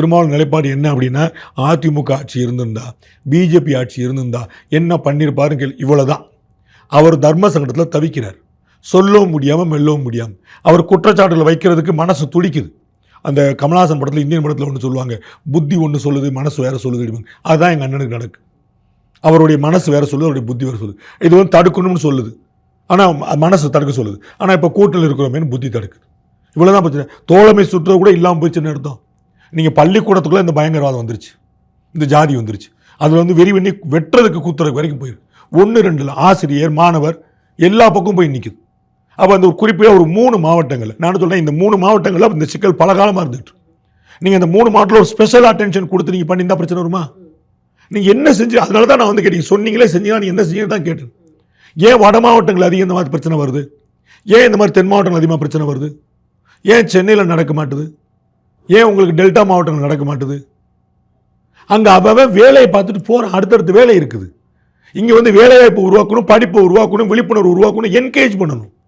திருமாவளவன் நிலைப்பாடு என்ன அப்படின்னா அதிமுக ஆட்சி இருந்திருந்தா பிஜேபி ஆட்சி இருந்திருந்தா என்ன பண்ணியிருப்பாருங்க இவ்வளவுதான். அவர் தர்ம சங்கடத்தில் தவிக்கிறார். சொல்லவும் முடியாமல் மெல்லவும் முடியாமல் அவர் குற்றச்சாட்டுகளை வைக்கிறதுக்கு மனசு துடிக்குது. அந்த கமலஹாசன் படத்தில் இந்தியன் படத்தில் ஒன்று சொல்லுவாங்க புத்தி ஒன்று சொல்லுது மனசு வேறு சொல்லுது அப்படிம்பாங்க. அதுதான் எங்கள் அண்ணனுக்கு நடக்கு. அவருடைய மனசு வேறு சொல்லுது அவருடைய புத்தி வேறு சொல்லுது. இது வந்து தடுக்கணும்னு சொல்லுது. ஆனால் மனசு தடுக்க சொல்லுது. ஆனால் இப்போ கூட்டில் இருக்கிறோமேனு புத்தி தடுக்குது. இவ்வளோதான் பிரச்சனை. தோழமை சுற்றுறது கூட இல்லாமல் போயிடுச்சுன்னு அர்த்தம். நீங்கள் பள்ளிக்கூடத்துக்குள்ளே இந்த பயங்கரவாதம் வந்துருச்சு. இந்த ஜாதி வந்துருச்சு. அதில் வந்து வெறி பண்ணி வெட்டுறதுக்கு குத்துறதுக்கு வரைக்கும் போயிருக்கு ஒன்று ரெண்டில் ஆசிரியர் மாணவர் எல்லா பக்கம் போய் நிற்குது அப்போ அந்த ஒரு குறிப்பிட்ட ஒரு மூணு மாவட்டங்கள் நான் சொல்கிறேன் இந்த மூணு மாவட்டங்களில் இந்த சிக்கல் பல காலமாக இருந்துட்டு நீங்கள் இந்த மூணு மாவட்டத்தில் ஒரு ஸ்பெஷல் அட்டென்ஷன் கொடுத்து நீங்கள் பண்ணியிருந்தா பிரச்சனை வருமா? நீங்கள் என்ன செஞ்சு அதனால தான் நான் வந்து கேட்டீங்க சொன்னீங்களே செஞ்சீங்களா நீ என்ன செஞ்சீங்கன்னு தான் கேட்டேன். ஏன் வட மாவட்டங்கள் அதிகம் இந்த மாதிரி பிரச்சனை வருது? ஏன் இந்த மாதிரி தென் மாவட்டங்கள் அதிகமாக பிரச்சனை வருது? ஏன் சென்னையில் நடக்க மாட்டுது? ஏன் உங்களுக்கு டெல்டா மாவட்டங்கள் நடக்க மாட்டுது? அங்கே அவன் வேலையை பார்த்துட்டு போகிறான் அடுத்தடுத்து வேலை இருக்குது. இங்கே வந்து வேலைவாய்ப்பு உருவாக்கணும் படிப்பை உருவாக்கணும் விழிப்புணர்வு உருவாக்கணும் என்கேஜ் பண்ணணும்.